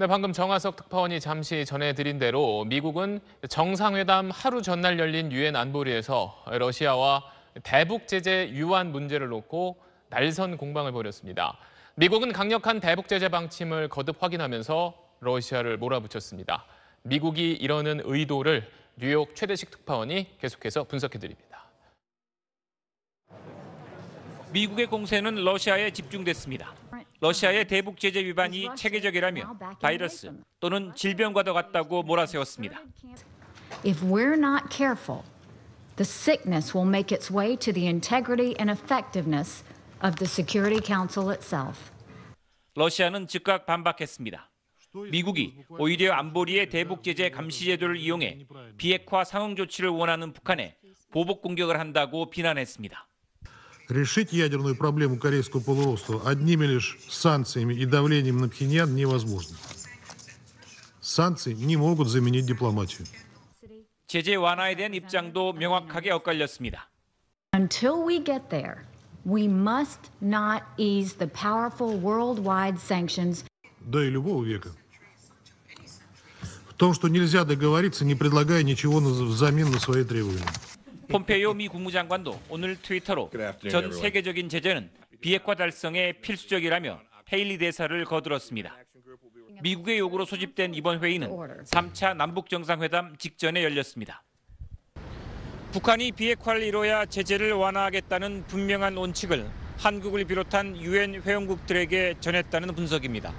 네, 방금 정화석 특파원이 잠시 전해드린 대로 미국은 정상회담 하루 전날 열린 유엔 안보리에서 러시아와 대북 제재 유한 문제를 놓고 날선 공방을 벌였습니다. 미국은 강력한 대북 제재 방침을 거듭 확인하면서 러시아를 몰아붙였습니다. 미국이 이러는 의도를 뉴욕 최대식 특파원이 계속해서 분석해 드립니다. 미국의 공세는 러시아에 집중됐습니다. 러시아의 대북 제재 위반이 체계적이라며 바이러스 또는 질병과도 같다고 몰아세웠습니다. If we're not careful, the sickness will make its way to the integrity and effectiveness of the Security Council itself. 러시아는 즉각 반박했습니다. 미국이 오히려 안보리의 대북 제재 감시 제도를 이용해 비핵화 상응 조치를 원하는 북한에 보복 공격을 한다고 비난했습니다. Решить ядерную проблему Корейского полуострова одними лишь санкциями и давлением на Пхеньян невозможно. Санкции не могут заменить дипломатию. 제재 완화에 대한 입장도 명확하게 엇갈렸습니다. Until we get there, we must not ease the powerful worldwide sanctions Да и любого века. В том, что нельзя договориться, не предлагая ничего на- взамен на свои требования. 폼페이오 미 국무장관도 오늘 트위터로 전 세계적인 제재는 비핵화 달성에 필수적이라며 헤일리 대사를 거들었습니다. 미국의 요구로 소집된 이번 회의는 3차 남북 정상회담 직전에 열렸습니다. 북한이 비핵화를 이뤄야 제재를 완화하겠다는 분명한 원칙을 한국을 비롯한 유엔 회원국들에게 전했다는 분석입니다.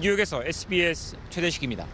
뉴욕에서 SBS 최대식입니다.